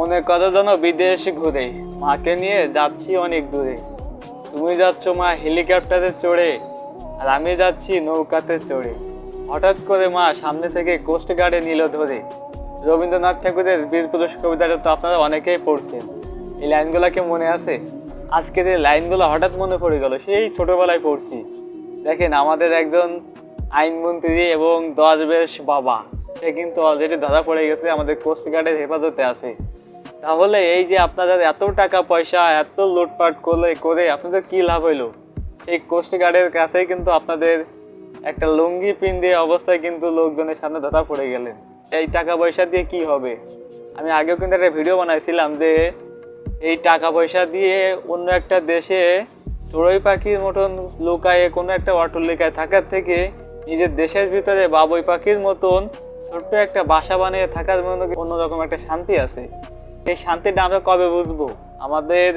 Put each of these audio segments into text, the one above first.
মনে করো যেন বিদেশ ঘুরে। মাকে নিয়ে যাচ্ছি অনেক দূরে। তুমি যাচ্ছ মা হেলিকপ্টারে চড়ে, আর আমি যাচ্ছি নৌকাতে চড়ে। হঠাৎ করে মা সামনে থেকে কোস্ট গার্ডে নিল ধরে। রবীন্দ্রনাথ ঠাকুরের বীর পুরুষ কবিতাটা তো আপনারা অনেকেই পড়ছেন। এই লাইনগুলোকে মনে আছে? আজকের এই লাইনগুলো হঠাৎ মনে পড়ে গেল, সেই ছোটোবেলায় পড়ছি। দেখেন, আমাদের একজন আইনমন্ত্রী এবং দশ বেশ বাবা, সে কিন্তু অলরেডি ধরা পড়ে গেছে, আমাদের কোস্ট গার্ডের হেফাজতে আছে। তাহলে এই যে আপনাদের এত টাকা পয়সা, এত লুটপাট করলে, করে আপনাদের কি লাভ হইল? সেই কোস্ট গার্ডের কাছেই কিন্তু আপনাদের একটা লুঙ্গি পিন দিয়ে অবস্থায় কিন্তু লোকজনের সামনে ধরা পড়ে গেলেন। এই টাকা পয়সা দিয়ে কি হবে? আমি আগেও কিন্তু একটা ভিডিও বানাইছিলাম যে এই টাকা পয়সা দিয়ে অন্য একটা দেশে চড়ুই পাখির মতন লুকায়ে কোনো একটা অট্টলিকায় থাকার থেকে নিজের দেশের ভিতরে বাবুই পাখির মতন ছোট্ট একটা বাসা বানিয়ে থাকার মধ্যে অন্যরকম একটা শান্তি আছে। এই শান্তিটা আমরা কবে বুঝব? আমাদের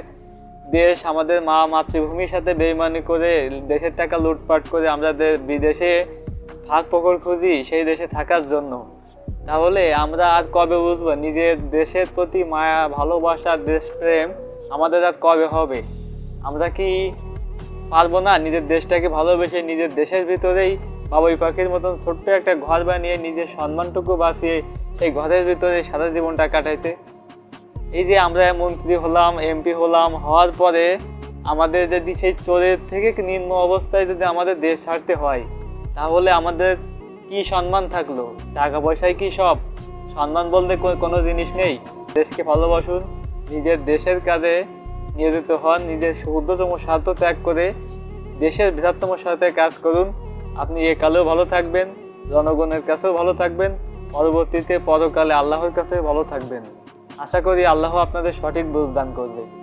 দেশ, আমাদের মা মাতৃভূমির সাথে বেইমানি করে, দেশের টাকা লুটপাট করে আমরা বিদেশে ফাঁক পকর খুঁজি, সেই দেশে থাকার জন্য। তাহলে আমরা আর কবে বুঝব? নিজের দেশের প্রতি মায়া, ভালোবাসা, দেশপ্রেম আমাদের আর কবে হবে? আমরা কি পারব না নিজের দেশটাকে ভালোবেসে নিজের দেশের ভিতরেই বাবুই পাখির মতন ছোট্ট একটা ঘর বানিয়ে নিজের সম্মানটুকু বাঁচিয়ে সেই ঘরের ভিতরে সারা জীবনটা কাটাইতে? এই যে আমরা মন্ত্রী হলাম এমপি হলাম, হওয়ার পরে আমাদের যদি সেই চোরের থেকে নিম্ন অবস্থায় যদি আমাদের দেশ ছাড়তে হয়, তাহলে আমাদের কি সম্মান থাকল? টাকা পয়সায় কি সব? সম্মান বলতে কোনো জিনিস নেই। দেশকে ভালোবাসুন, নিজের দেশের কাজে নিয়োজিত হন, নিজের শুদ্ধতম স্বার্থ ত্যাগ করে দেশের বৃহত্তম স্বার্থে কাজ করুন। আপনি এ কালেও ভালো থাকবেন, জনগণের কাছেও ভালো থাকবেন। পরবর্তীতে, পরকালে আল্লাহর কাছে ভালো থাকবেন। আশা করি আল্লাহ আপনাদের সঠিক বুঝ দান করবে।